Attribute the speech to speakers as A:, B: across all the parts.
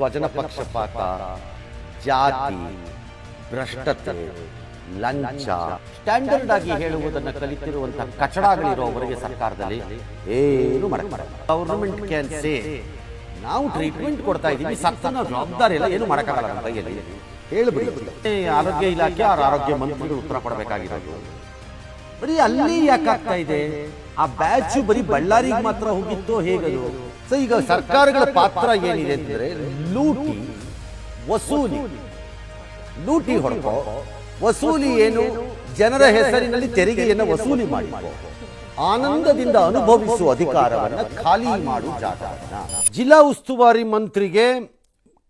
A: ಸ್ವಜನ ಪಕ್ಷಪಾತ ಜಾತಿ, ಭ್ರಷ್ಟತೆ, ಲಂಚ. ಸ್ಟ್ಯಾಂಡರ್ಡ್ ಆಗಿ ಹೇಳುವುದನ್ನು ಕಲಿತಿರುವಂತಹ ಕಚಡಗಳಿರುವವರಿಗೆ ಸರ್ಕಾರದಲ್ಲಿ ಏನು ಮಾಡಕ್ಕೆ ಗೌರ್ಮೆಂಟ್ ಕ್ಯಾನ್ ಸೇ ನಾವು ಟ್ರೀಟ್ಮೆಂಟ್ ಕೊಡ್ತಾ ಇದ್ದೀವಿ ಸತ್ತ ನಾವು ಜವಾಬ್ದಾರಿ ಇಲ್ಲ ಏನು ಮಾಡಕ್ಕಾಗಲ್ಲ ನಮ್ಮ ಕೈಯಲ್ಲಿ. ಹೇಳ್ಬಿಡಿ. ಆರೋಗ್ಯ ಇಲಾಖೆ ಆರೋಗ್ಯ ಮಂತ್ರಿಗಳು ಉತ್ತರ ಕೊಡಬೇಕಾಗಿರೋದು. ಬರೀ ಅಲ್ಲಿ ಯಾಕಾಗ್ತಾ ಇದೆ? ಆ ಬ್ಯಾಚ್ ಬರೀ ಬಳ್ಳಾರಿಗೆ ಮಾತ್ರ ಹೋಗಿತ್ತೋ ಹೇಗದು? ಸೊ ಈಗ ಸರ್ಕಾರಗಳ ಪಾತ್ರ ಏನಿದೆ ಅಂತಂದ್ರೆ ಲೂಟಿ ವಸೂಲಿ. ಲೂಟಿ ಹೊಡ್ಕೋ. ವಸೂಲಿ ಏನು ಜನರ ಹೆಸರಿನಲ್ಲಿ ತೆರಿಗೆಯನ್ನು ವಸೂಲಿ ಮಾಡಿ ಆನಂದದಿಂದ ಅನುಭವಿಸುವ ಅಧಿಕಾರವನ್ನ ಖಾಲಿ ಮಾಡು ಜಾಗ ಜಿಲ್ಲಾ ಉಸ್ತುವಾರಿ ಮಂತ್ರಿಗೆ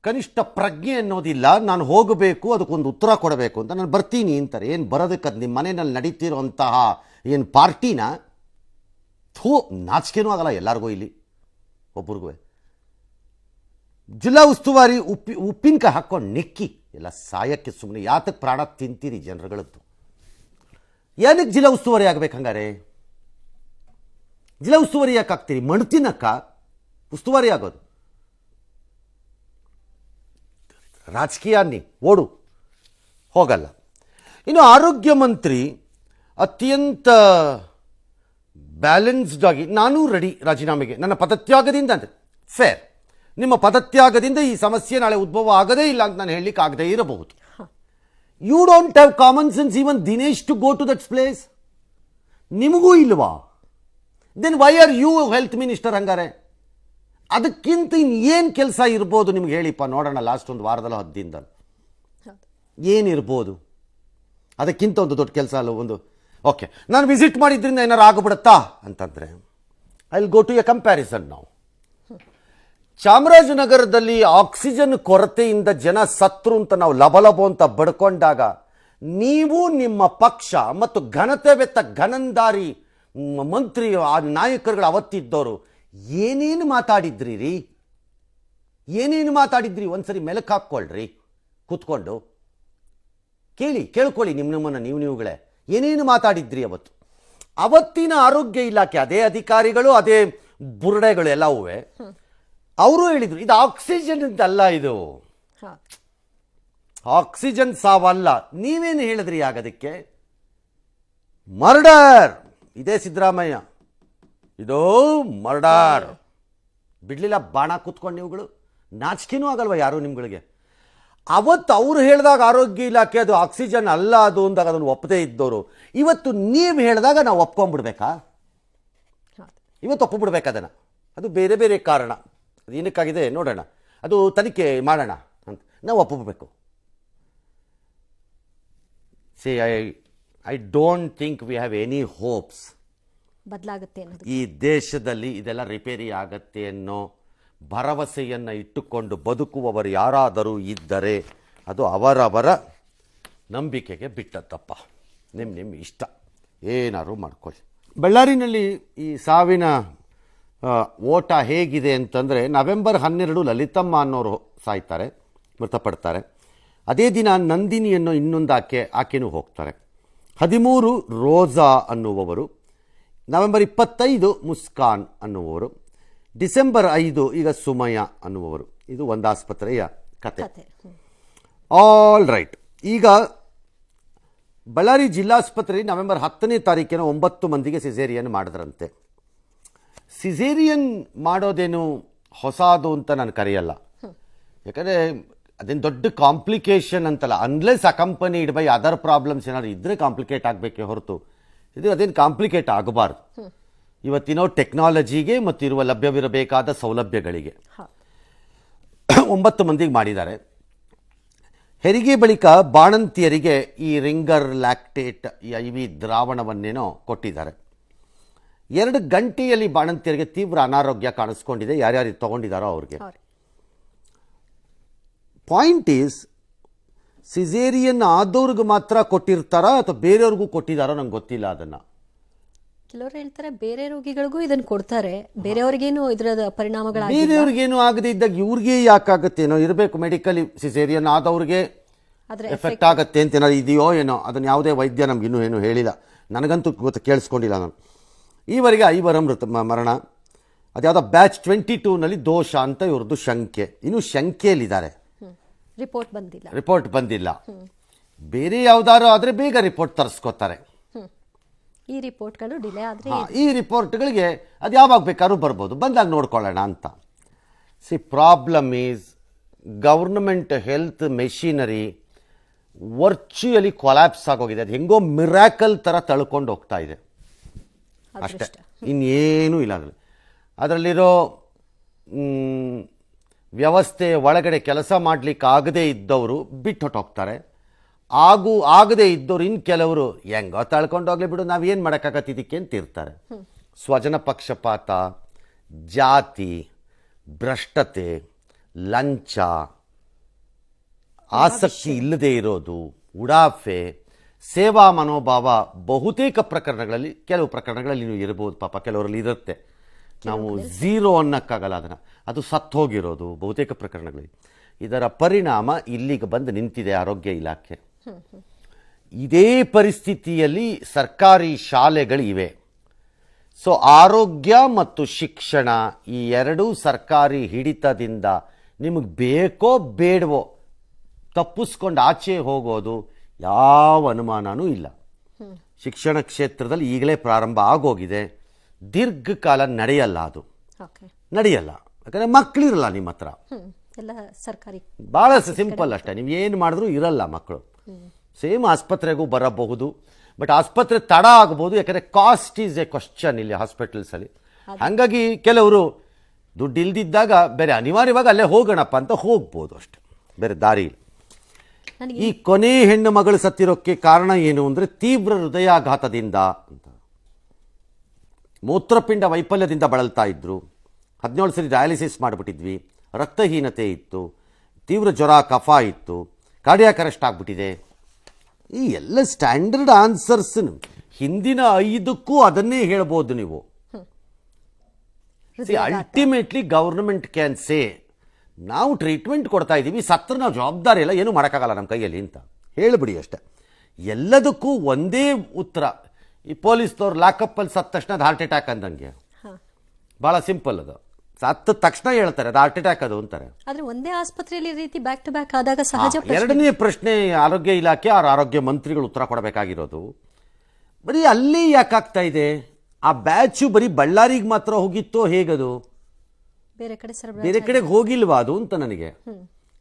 A: ಕನಿಷ್ಠ ಪ್ರಜ್ಞೆ ಅನ್ನೋದಿಲ್ಲ. ನಾನು ಹೋಗಬೇಕು ಅದಕ್ಕೊಂದು ಉತ್ತರ ಕೊಡಬೇಕು ಅಂತ. ನಾನು ಬರ್ತೀನಿ ಅಂತಾರೆ. ಏನು ಬರೋದಕ್ಕೆ ಅದು ನಿಮ್ಮ ಮನೆಯಲ್ಲಿ ನಡೀತಿರುವಂತಹ ಏನು ಪಾರ್ಟಿನ? ಥೂ ನಾಚಿಕೆನೂ ಆಗಲ್ಲ ಎಲ್ಲರಿಗೂ ಇಲ್ಲಿ. ಒಬ್ರಿಗೂ ಜಿಲ್ಲಾ ಉಸ್ತುವಾರಿ ಉಪ್ಪಿ, ಉಪ್ಪಿನಕಾಯಿ ಹಾಕ್ಕೊಂಡು ನೆಕ್ಕಿ, ಎಲ್ಲ ಸಾಯಕ್ಕೆ ಸುಮ್ಮನೆ ಯಾತಕ್ಕೆ ಪ್ರಾಣ ತಿಂತೀರಿ ಜನರುಗಳದ್ದು. ಏನಕ್ಕೆ ಜಿಲ್ಲಾ ಉಸ್ತುವಾರಿ ಆಗ್ಬೇಕು ಹಂಗಾರೆ? ಜಿಲ್ಲಾ ಉಸ್ತುವಾರಿ ಯಾಕೆ ಆಗ್ತೀರಿ? ತಿನ್ನಕ್ಕ ಉಸ್ತುವಾರಿ ಆಗೋದು. ರಾಜಕೀಯ ಅನ್ನಿ, ಓಡು, ಹೋಗಲ್ಲ. ಇನ್ನು ಆರೋಗ್ಯ ಮಂತ್ರಿ ಅತ್ಯಂತ ಬ್ಯಾಲೆನ್ಸ್ಡ್ ಆಗಿ ನಾನು ರೆಡಿ ರಾಜೀನಾಮೆಗೆ. ನನ್ನ ಪದತ್ಯಾಗದಿಂದ ಅಂದರೆ ಫೇರ್ ನಿಮ್ಮ ಪದತ್ಯಾಗದಿಂದ ಈ ಸಮಸ್ಯೆ ನಾಳೆ ಉದ್ಭವ ಆಗದೇ ಇಲ್ಲ ಅಂತ ನಾನು ಹೇಳಲಿಕ್ಕೆ ಆಗದೇ ಇರಬಹುದು. You don't have common sense even Dinesh to go to that's place ನಿಮಗೂ ಇಲ್ವಾ? Then why are you health minister ಹಂಗಾರೆ? ಅದಕ್ಕಿಂತ ಏನು ಕೆಲಸ ಇರ್ಬೋದು ನಿಮ್ಗೆ ಹೇಳಿಪ್ಪ ನೋಡೋಣ ಲಾಸ್ಟ್ ಒಂದು ವಾರದಲ್ಲ ಹತ್ತು ದಿನದಲ್ಲಿ ಏನಿರ್ಬೋದು? ಅದಕ್ಕಿಂತ ಒಂದು ದೊಡ್ಡ ಕೆಲಸ ಅಲ್ಲ ಒಂದು ಓಕೆ ನಾನು ವಿಸಿಟ್ ಮಾಡಿದ್ರಿಂದ ಏನಾರು ಆಗಿಬಿಡುತ್ತಾ? ಅಂತಂದರೆ I will go to a comparison ನಾವು ಚಾಮರಾಜನಗರದಲ್ಲಿ ಆಕ್ಸಿಜನ್ ಕೊರತೆಯಿಂದ ಜನ ಸತ್ರು ಅಂತ ನಾವು ಲಬಲಬೋ ಅಂತ ಬಡ್ಕೊಂಡಾಗ, ನೀವು ನಿಮ್ಮ ಪಕ್ಷ ಮತ್ತು ಘನತೆ ಬೆತ್ತ ಘನಂದಾರಿ ಮಂತ್ರಿ, ಆ, ನಾಯಕರುಗಳು ಅವತ್ತಿದ್ದವರು, ಏನೇನು ಮಾತಾಡಿದ್ರಿ ರೀ ಏನೇನು ಮಾತಾಡಿದ್ರಿ? ಒಂದ್ಸರಿ ಮೆಲಕ್ ಹಾಕ್ಕೊಳ್ರಿ. ಕೂತ್ಕೊಂಡು. ಕೇಳಿ, ಕೇಳ್ಕೊಳ್ಳಿ ನಿಮ್ಮ ನಿಮ್ಮನ್ನು, ನೀವು, ನೀವುಗಳೇ. ಏನೇನು ಮಾತಾಡಿದ್ರಿ ಅವತ್ತು? ಅವತ್ತಿನ ಆರೋಗ್ಯ ಇಲಾಖೆ ಅದೇ ಅಧಿಕಾರಿಗಳು ಅದೇ ಬುರುಡೆಗಳು ಎಲ್ಲವೂ ಅವರು ಹೇಳಿದ್ರು ಇದು ಆಕ್ಸಿಜನ್ ಅಂತಲ್ಲ ಇದು. ಆಕ್ಸಿಜನ್ ಸಾವಲ್ಲ. ನೀವೇನು ಹೇಳಿದ್ರಿ ಆಗದಕ್ಕೆ ಮರ್ಡರ್! ಇದೇ ಸಿದ್ದರಾಮಯ್ಯ. ಇದು ಮರ್ಡರ್. ಬಿಡ್ಲಿಲ್ಲ ಬಾಣ ಕೂತ್ಕೊಂಡು ನೀವುಗಳು. ನಾಚಿಕೆನೂ ಆಗಲ್ವ ಯಾರು ನಿಮ್ಗಳಿಗೆ? ಅವತ್ತು ಅವರು ಹೇಳಿದಾಗ ಆರೋಗ್ಯ ಇಲಾಖೆ ಅದು ಆಕ್ಸಿಜನ್ ಅಲ್ಲ ಅದು ಅಂದಾಗ ಅದನ್ನು ಒಪ್ಪದೇ ಇದ್ದವರು. ಇವತ್ತು ನೀವು ಹೇಳಿದಾಗ ನಾವು ಒಪ್ಕೊಂಡ್ಬಿಡ್ಬೇಕಾ? ಇವತ್ತು ಒಪ್ಪಿಬಿಡ್ಬೇಕು ಅದನ್ನು? ಅದು ಬೇರೆ ಬೇರೆ ಕಾರಣ. ಅದು ಏನಕ್ಕಾಗಿದೆ ನೋಡೋಣ. ಅದು ತನಿಖೆ ಮಾಡೋಣ ಅಂತ. ನಾವು ಒಪ್ಪಬೇಕು see I I don't think we have any hopes
B: ಬದಲಾಗುತ್ತೆ
A: ಈ ದೇಶದಲ್ಲಿ ಇದೆಲ್ಲ ರಿಪೇರಿ ಆಗತ್ತೆ ಅನ್ನೋ ಭರವಸೆಯನ್ನು ಇಟ್ಟುಕೊಂಡು ಬದುಕುವವರು ಯಾರಾದರೂ ಇದ್ದರೆ ಅದು ಅವರವರ ನಂಬಿಕೆಗೆ ಬಿಟ್ಟದ್ದಪ್ಪ. ನಿಮ್ಮ ನಿಮ್ಮ ಇಷ್ಟ. ಏನಾದರೂ ಮಾಡ್ಕೊಳ್ಳಿ. ಬಳ್ಳಾರಿನಲ್ಲಿ ಈ ಸಾವಿನ ಓಟ ಹೇಗಿದೆ ಅಂತಂದರೆ ನವೆಂಬರ್ ಹನ್ನೆರಡು ಲಲಿತಮ್ಮ ಅನ್ನೋರು ಸಾಯ್ತಾರೆ, ಮೃತಪಡ್ತಾರೆ. ಅದೇ ದಿನ ನಂದಿನಿ ಅನ್ನೋ ಇನ್ನೊಂದು ಆಕೆ, ಆಕೆನೂ ಹೋಗ್ತಾರೆ. ಹದಿಮೂರು ರೋಜಾ ಅನ್ನುವವರು, ನವೆಂಬರ್ ಇಪ್ಪತ್ತೈದು ಮುಸ್ಕಾನ್ ಅನ್ನುವವರು ಡಿಸೆಂಬರ್ ಐದು ಈಗ ಸುಮಯ ಅನ್ನುವರು ಇದು ಒಂದು ಆಸ್ಪತ್ರೆಯ ಕತೆ. ಆಲ್ ರೈಟ್ ಈಗ ಬಳ್ಳಾರಿ ಜಿಲ್ಲಾಸ್ಪತ್ರೆಯಲ್ಲಿ ನವೆಂಬರ್ ಹತ್ತನೇ ತಾರೀಕಿನ ಒಂಬತ್ತು ಮಂದಿಗೆ ಸಿಸೇರಿಯನ್ ಮಾಡಿದ್ರಂತೆ. ಸಿಸೇರಿಯನ್ ಮಾಡೋದೇನು ಹೊಸದು ಅಂತ ನಾನು ಕರೆಯಲ್ಲ. ಯಾಕಂದರೆ ಅದೇನು ದೊಡ್ಡ ಕಾಂಪ್ಲಿಕೇಶನ್ ಅಂತಲ್ಲ. Unless accompanied by other problems ಏನಾದ್ರು ಇದ್ರೆ ಕಾಂಪ್ಲಿಕೇಟ್ ಆಗಬೇಕೇ ಹೊರತು. ಇದು ಅದೇನು ಕಾಂಪ್ಲಿಕೇಟ್ ಆಗಬಾರ್ದು. ಇವತ್ತಿನ ಟೆಕ್ನಾಲಜಿಗೆ ಮತ್ತು ಇರುವ ಲಭ್ಯವಿರಬೇಕಾದ ಸೌಲಭ್ಯಗಳಿಗೆ. ಒಂಬತ್ತು ಮಂದಿಗೆ ಮಾಡಿದ್ದಾರೆ. ಹೆರಿಗೆ ಬಳಿಕ ಬಾಣಂತಿಯರಿಗೆ ಈ ರಿಂಗರ್ ಲ್ಯಾಕ್ಟೇಟ್ ಈ ಐ ವಿ ದ್ರಾವಣವನ್ನೇನೋ ಕೊಟ್ಟಿದ್ದಾರೆ. ಎರಡು ಗಂಟೆಯಲ್ಲಿ ಬಾಣಂತಿಯರಿಗೆ ತೀವ್ರ ಅನಾರೋಗ್ಯ ಕಾಣಿಸ್ಕೊಂಡಿದೆ. ಯಾರ್ಯಾರು ತೊಗೊಂಡಿದ್ದಾರೋ ತಗೊಂಡಿದ್ದಾರೋ ಅವ್ರಿಗೆ ಪಾಯಿಂಟ್ ಈಸ್ ಸಿಜೇರಿಯನ್ ಆದವ್ರಿಗೆ ಮಾತ್ರ ಕೊಟ್ಟಿರ್ತಾರಾ ಅಥವಾ ಬೇರೆಯವ್ರಿಗೂ ಕೊಟ್ಟಿದ್ದಾರೋ ನಂಗೆ ಗೊತ್ತಿಲ್ಲ ಅದನ್ನು.
B: ಕೆಲವರು ಹೇಳ್ತಾರೆ ಬೇರೆ ರೋಗಿಗಳಿಗೂ ಇದನ್ನು ಕೊಡ್ತಾರೆ. ಬೇರೆಯವ್ರಿಗೇನು ಇದರ ಪರಿಣಾಮಗಳು
A: ಬೇರೆಯವ್ರಿಗೇನು ಆಗದೆ ಇದ್ದಾಗ ಇವ್ರಿಗೆ ಯಾಕಾಗತ್ತೇನೋ ಇರಬೇಕು ಮೆಡಿಕಲಿ ಸಿಸೇರಿಯನ್ ಆದವ್ರಿಗೆ
B: ಆದ್ರೆ
A: ಎಫೆಕ್ಟ್ ಆಗತ್ತೆ ಅಂತ ಏನಾದ್ರು ಇದೆಯೋ ಏನೋ ಅದನ್ನು ಯಾವುದೇ ವೈದ್ಯ ನಮ್ಗೆ ಇನ್ನೂ ಏನು ಹೇಳಿಲ್ಲ. ನನಗಂತೂ ಗೊತ್ತು ಕೇಳಿಸ್ಕೊಂಡಿಲ್ಲ ನಾನು. ಈವರೆಗೆ ಐವರ ಮೃತ ಮ- ಮರಣ ಅದ್ಯಾವುದೋ ಬ್ಯಾಚ್ ಟ್ವೆಂಟಿ ಟೂನಲ್ಲಿ ದೋಷ ಅಂತ ಇವ್ರದ್ದು ಶಂಕೆ. ಇನ್ನು ಶಂಕೆಯಲ್ಲಿದ್ದಾರೆ.
B: ರಿಪೋರ್ಟ್ ಬಂದಿಲ್ಲ.
A: ರಿಪೋರ್ಟ್ ಬಂದಿಲ್ಲ. ಬೇರೆ ಯಾವ್ದಾದ್ರು ಆದರೆ ಬೇಗ ರಿಪೋರ್ಟ್ ತರಿಸ್ಕೋತಾರೆ.
B: ಈ ರಿಪೋರ್ಟ್ಗಳು ಡಿಲೇ ಆದರೆ
A: ಈ ರಿಪೋರ್ಟ್ಗಳಿಗೆ ಅದು ಯಾವಾಗ ಬೇಕಾದ್ರೂ ಬರ್ಬೋದು. ಬಂದಾಗ ನೋಡ್ಕೊಳ್ಳೋಣ ಅಂತ. See problem is government health machinery virtually collapse ಆಗೋಗಿದೆ. ಅದು ಹೆಂಗೋ ಮಿರಾಕಲ್ ಥರ ತಳ್ಕೊಂಡು ಹೋಗ್ತಾ ಇದೆ. ಅಷ್ಟೇ. ಇನ್ನೇನೂ ಇಲ್ಲ ಅದರಲ್ಲಿ. ಅದರಲ್ಲಿರೋ ವ್ಯವಸ್ಥೆ ಒಳಗಡೆ ಕೆಲಸ ಮಾಡಲಿಕ್ಕೆ ಆಗದೇ ಇದ್ದವರು ಬಿಟ್ಟು ಹೊಟ್ಟೋಗ್ತಾರೆ ಆಗು ಆಗದೇ ಇದ್ದವ್ರು ಇನ್ನು ಕೆಲವರು ಹೆಂಗೋ ತಳ್ಕೊಂಡು ಹೋಗ್ಲಿ ಬಿಡು ನಾವೇನು ಏನು ಇದಕ್ಕೆ ಅಂತ ಇರ್ತಾರೆ. ಸ್ವಜನ ಪಕ್ಷಪಾತ ಜಾತಿ ಭ್ರಷ್ಟತೆ ಲಂಚ ಆಸಕ್ತಿ ಇಲ್ಲದೆ ಇರೋದು ಉಡಾಫೆ ಸೇವಾ ಮನೋಭಾವ ಬಹುತೇಕ ಪ್ರಕರಣಗಳಲ್ಲಿ ಕೆಲವು ಪ್ರಕರಣಗಳಲ್ಲಿ ನೀವು ಇರ್ಬೋದು ಪಾಪ ಕೆಲವರಲ್ಲಿ ಇರುತ್ತೆ. ನಾವು ಝೀರೋ ಅನ್ನಕ್ಕಾಗಲ್ಲ ಅದನ್ನು. ಅದು ಸತ್ತು ಹೋಗಿರೋದು ಬಹುತೇಕ ಪ್ರಕರಣಗಳಲ್ಲಿ. ಇದರ ಪರಿಣಾಮ ಇಲ್ಲಿಗೆ ಬಂದು ನಿಂತಿದೆ ಆರೋಗ್ಯ ಇಲಾಖೆ. ಇದೇ ಪರಿಸ್ಥಿತಿಯಲ್ಲಿ ಸರ್ಕಾರಿ ಶಾಲೆಗಳಿವೆ. ಸೊ ಆರೋಗ್ಯ ಮತ್ತು ಶಿಕ್ಷಣ ಈ ಎರಡೂ ಸರ್ಕಾರಿ ಹಿಡಿತದಿಂದ ನಿಮಗೆ ಬೇಕೋ ಬೇಡವೋ ತಪ್ಪಿಸ್ಕೊಂಡು ಆಚೆ ಹೋಗೋದು ಯಾವ ಅನುಮಾನನೂ ಇಲ್ಲ. ಶಿಕ್ಷಣ ಕ್ಷೇತ್ರದಲ್ಲಿ ಈಗಲೇ ಪ್ರಾರಂಭ ಆಗೋಗಿದೆ. ದೀರ್ಘಕಾಲ ನಡೆಯಲ್ಲ ಅದು. ನಡೆಯಲ್ಲ. ಯಾಕಂದರೆ ಮಕ್ಕಳಿರಲ್ಲ ನಿಮ್ಮ ಹತ್ರ. ಭಾಳ ಸಿಂಪಲ್ ಅಷ್ಟೇ. ನೀವು ಏನು ಮಾಡಿದ್ರೂ ಇರಲ್ಲ ಮಕ್ಕಳು ಸೇಮ್ ಆಸ್ಪತ್ರೆಗೂ ಬರಬಹುದು. ಬಟ್ ಆಸ್ಪತ್ರೆ ತಡ ಆಗ್ಬೋದು ಯಾಕಂದರೆ ಕಾಸ್ಟ್ ಈಸ್ ಎ ಕ್ವಶನ್ ಇಲ್ಲಿ ಹಾಸ್ಪಿಟಲ್ಸಲ್ಲಿ ಹಾಗಾಗಿ ಕೆಲವರು ದುಡ್ಡು ಇಲ್ದಿದ್ದಾಗ ಬೇರೆ ಅನಿವಾರ್ಯವಾಗಿ ಅಲ್ಲೇ ಹೋಗೋಣಪ್ಪ ಅಂತ ಹೋಗ್ಬೋದು ಅಷ್ಟೆ. ಬೇರೆ ದಾರಿ ಇಲ್ಲ. ಈ ಕೊನೆ ಹೆಣ್ಣು ಮಗಳು ಸತ್ತಿರೋಕ್ಕೆ ಕಾರಣ ಏನು ಅಂದರೆ ತೀವ್ರ ಹೃದಯಾಘಾತದಿಂದ ಅಂತ. ಮೂತ್ರಪಿಂಡ ವೈಫಲ್ಯದಿಂದ ಬಳಲ್ತಾ ಇದ್ರು. ಹದಿನೇಳು ಸರಿ ಡಯಾಲಿಸಿಸ್ ಮಾಡಿಬಿಟ್ಟಿದ್ವಿ. ರಕ್ತಹೀನತೆ ಇತ್ತು. ತೀವ್ರ ಜ್ವರ ಕಫ ಇತ್ತು. ಕಾರ್ಡಿಯಾಕ್ ಅರೆಸ್ಟ್ ಆಗಿಬಿಟ್ಟಿದೆ. ಈ ಎಲ್ಲ ಸ್ಟ್ಯಾಂಡರ್ಡ್ ಆನ್ಸರ್ಸ್ ಹಿಂದಿನ ಐದಕ್ಕೂ ಅದನ್ನೇ ಹೇಳ್ಬೋದು ನೀವು. ಅಲ್ಟಿಮೇಟ್ಲಿ ಗವರ್ನಮೆಂಟ್ ಕ್ಯಾನ್ ಸೇ ನಾವು ಟ್ರೀಟ್ಮೆಂಟ್ ಕೊಡ್ತಾ ಇದ್ದೀವಿ ಸತ್ರ ನಾವು ಜವಾಬ್ದಾರಿ ಇಲ್ಲ ಏನೂ ಮಾಡೋಕ್ಕಾಗಲ್ಲ ನಮ್ಮ ಕೈಯಲ್ಲಿ ಅಂತ. ಹೇಳಿಬಿಡಿ ಅಷ್ಟೆ. ಎಲ್ಲದಕ್ಕೂ ಒಂದೇ ಉತ್ತರ. ಈ ಪೊಲೀಸ್ನವ್ರು ಲಾಕಪ್ಪಲ್ಲಿ ಸತ್ತ ತಕ್ಷಣ ಅದು ಹಾರ್ಟ್ ಅಟ್ಯಾಕ್ ಅಂದಂಗೆ. ಭಾಳ ಸಿಂಪಲ್ ಅದು. ಸತ್ತ ತಕ್ಷಣ ಹೇಳ್ತಾರೆ ಅದು ಹಾರ್ಟ್ ಅಟ್ಯಾಕ್ ಅದು ಅಂತಾರೆ.
B: ಆದ್ರೆ ಒಂದೇ ಆಸ್ಪತ್ರೆಯಲ್ಲಿ ಈ ರೀತಿ ಬ್ಯಾಕ್ ಟು ಬ್ಯಾಕ್ ಆದಾಗ ಸಹಜ
A: ಎರಡನೇ ಪ್ರಶ್ನೆ ಆರೋಗ್ಯ ಇಲಾಖೆ ಅವ್ರ ಆರೋಗ್ಯ ಮಂತ್ರಿಗಳು ಉತ್ತರ ಕೊಡಬೇಕಾಗಿರೋದು. ಬರೀ ಅಲ್ಲಿ ಯಾಕಾಗ್ತಾ ಇದೆ? ಆ ಬ್ಯಾಚು ಬರೀ ಬಳ್ಳಾರಿಗೆ ಮಾತ್ರ ಹೋಗಿತ್ತೋ ಹೇಗದು?
B: ಬೇರೆ ಕಡೆ ಸರ್
A: ಬೇರೆ ಕಡೆಗೆ ಹೋಗಿಲ್ವಾ ಅದು ಅಂತ ನನಗೆ?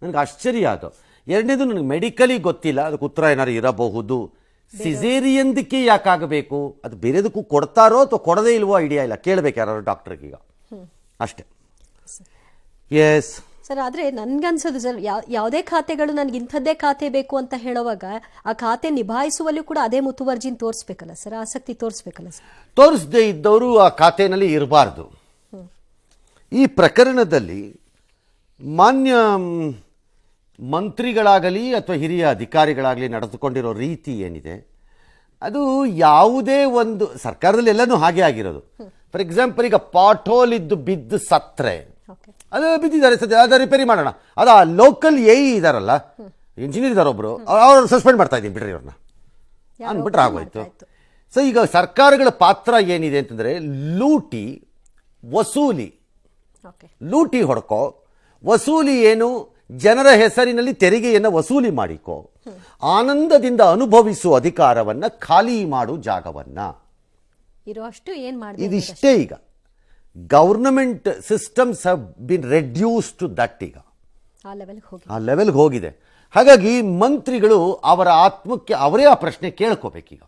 A: ನನಗೆ ಆಶ್ಚರ್ಯ ಅದು. ಎರಡನೇದು ನನಗೆ ಮೆಡಿಕಲಿ ಗೊತ್ತಿಲ್ಲ ಅದಕ್ಕೆ ಉತ್ತರ ಏನಾದ್ರು ಇರಬಹುದು. ಸಿಸೇರಿಯಂದಕ್ಕೆ ಯಾಕಾಗಬೇಕು? ಅದು ಬೇರೆದಕ್ಕೂ ಕೊಡ್ತಾರೋ ಅಥವಾ ಕೊಡದೇ ಇಲ್ವೋ ಐಡಿಯಾ ಇಲ್ಲ. ಕೇಳಬೇಕು ಯಾರು ಡಾಕ್ಟರ್ಗೆ ಈಗ ಅಷ್ಟೇ. ಎಸ್
B: ಸರ್ ಆದ್ರೆ ನನಗನ್ಸೋದು ಸರ್ ಯಾವ ಯಾವುದೇ ಖಾತೆಗಳು ನನಗೆ ಇಂಥದ್ದೇ ಖಾತೆ ಬೇಕು ಅಂತ ಹೇಳುವಾಗ ಆ ಖಾತೆ ನಿಭಾಯಿಸುವಲ್ಲೂ ಕೂಡ ಅದೇ ಮುತುವರ್ಜಿನ ತೋರಿಸ್ಬೇಕಲ್ಲ ಸರ್ ಆಸಕ್ತಿ ತೋರಿಸ್ಬೇಕಲ್ಲ ಸರ್?
A: ತೋರಿಸದೇ ಇದ್ದವರು ಆ ಖಾತೆಯಲ್ಲಿ ಇರಬಾರ್ದು. ಈ ಪ್ರಕರಣದಲ್ಲಿ ಮಾನ್ಯ ಮಂತ್ರಿಗಳಾಗಲಿ ಅಥವಾ ಹಿರಿಯ ಅಧಿಕಾರಿಗಳಾಗಲಿ ನಡೆದುಕೊಂಡಿರೋ ರೀತಿ ಏನಿದೆ ಅದು ಯಾವುದೇ ಒಂದು ಸರ್ಕಾರದಲ್ಲಿ ಎಲ್ಲನೂ ಹಾಗೆ ಆಗಿರೋದು. ಫಾರ್ ಎಕ್ಸಾಂಪಲ್ ಈಗ ಪಾಟೋಲ್ ಇದ್ದು ಬಿದ್ದು ಸತ್ರೆ. ಅದು ಬಿದ್ದಿದ್ದಾರೆ ಸದ್ಯ ಅದ ರಿಪೇರಿ ಮಾಡೋಣ. ಅದು ಆ ಲೋಕಲ್ ಎ ಇದಾರಲ್ಲ ಇಂಜಿನಿಯರ್ ಇದಾರೆ ಒಬ್ರು ಅವ್ರು ಸಸ್ಪೆಂಡ್ ಮಾಡ್ತಾ ಇದ್ದೀನಿ ಬಿಡ್ರಿ ಅವ್ರನ್ನ ಅಂದ್ಬಿಟ್ರೆ ಆಗೋಯ್ತು. ಸೊ ಈಗ ಸರ್ಕಾರಗಳ ಪಾತ್ರ ಏನಿದೆ ಅಂತಂದ್ರೆ ಲೂಟಿ ವಸೂಲಿ. ಲೂಟಿ ಹೊಡ್ಕೋ ವಸೂಲಿ ಏನು ಜನರ ಹೆಸರಿನಲ್ಲಿ ತೆರಿಗೆಯನ್ನು ವಸೂಲಿ ಮಾಡಿಕೋ. ಆನಂದದಿಂದ ಅನುಭವಿಸುವ ಅಧಿಕಾರವನ್ನ ಖಾಲಿ ಮಾಡು ಜಾಗವನ್ನ.
B: ಇರೋ ಏನು ಮಾಡಿ
A: ಇದಿಷ್ಟೇ ಈಗ. Government systems have been reduce to that ಈಗ. ಆ ಲೆವೆಲ್ಗೆ ಹೋಗಿದೆ. ಹಾಗಾಗಿ ಮಂತ್ರಿಗಳು ಅವರ ಆತ್ಮಕ್ಕೆ ಅವರೇ ಆ ಪ್ರಶ್ನೆ ಕೇಳ್ಕೋಬೇಕೀಗ.